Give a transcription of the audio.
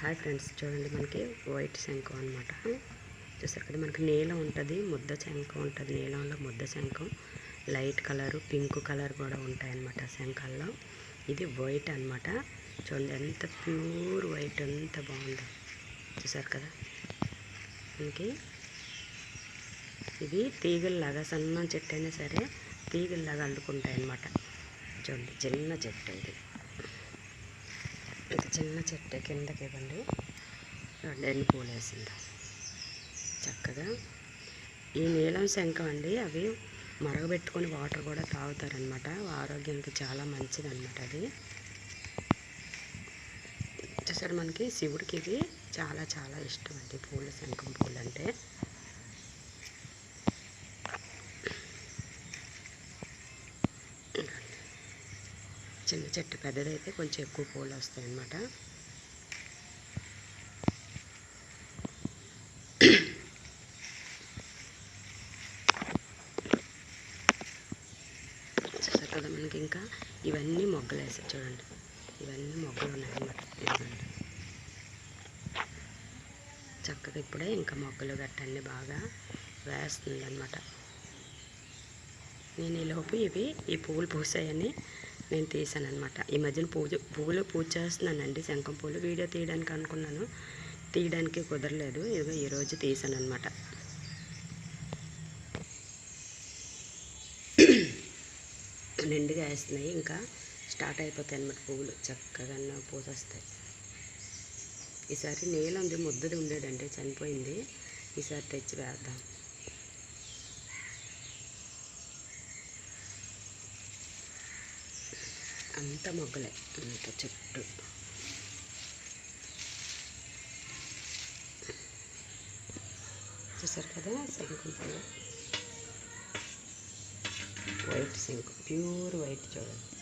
Hi friends చూడండి మనకి white శంఖం అనమాట చూసారు కదా మనకి నీలం ఉంటుంది ముద్ద శంఖం ఉంటుంది. నీలంలో ముద్ద శంఖం లైట్ కలరు పింక్ కలర్ కూడా ఉంటాయన్నమాట శంఖాల్లో ఇది వైట్ అన్నమాట. చూడండి ఎంత ప్యూర్ వైట్ ఎంత బాగుందో. చూసారు కదా? మనకి ఇవి తీగల్లాగా సన్న చెట్టు అయినా సరే తీగల్లాగా అల్లుకుంటాయి అన్నమాట చూడండి చిన్న చెట్టు ఇది. చిన్న చెట్టు కిందకి ఇవ్వండి. చూడండి పూలు వేసిందో. చక్కగా ఈ నీలం శంఖం అండి అవి మరగబెట్టుకొని వాటర్ కూడా తాగుతారనమాట ఆరోగ్యానికి చాలా మంచిది అనమాట అది. చూసారు మనకి శివుడికి ఇది చాలా చాలా ఇష్టం అండి పూల శంఖం పూలు అంటే చిన్న చెట్టు పెద్దదైతే కొంచెం ఎక్కువ పూలు వస్తాయి అన్నమాట చూసారు కదా మనకి ఇంకా. ఇవన్నీ మొగ్గలు వేసాయి చూడండి. ఇవన్నీ మొగ్గలు ఉన్నాయన్నమాట. ఇదిగోండి. చక్కగా ఇప్పుడే ఇంకా మొగ్గలు గట్టన్ని బాగా వేస్తుంది అనమాట నేను ఈలోపు ఇవి ఈ పువ్వులు పూసాయని నేను తీసాను అనమాట ఈ మధ్యన పూజ పువ్వులు పూజ చేస్తున్నానండి. శంఖం పూలు వీడియో తీయడానికి అనుకున్నాను. తీయడానికి కుదరలేదు. ఇదిగో ఈరోజు తీసాను అనమాట నిండుగా వేస్తున్నాయి. ఇంకా స్టార్ట్ అయిపోతాయి అన్నమాట పువ్వులు చక్కగా పూసేస్తాయి ఈసారి నీళ్ళు ఉంది ముద్దది ఉండేదండి చనిపోయింది. ఈసారి తెచ్చి వేద్దాం. అంత మొగ్గలే అంత చుట్టూ. చూసారు కదా శంఖం పూలు వైట్ శంఖం ప్యూర్ వైట్ చూడండి.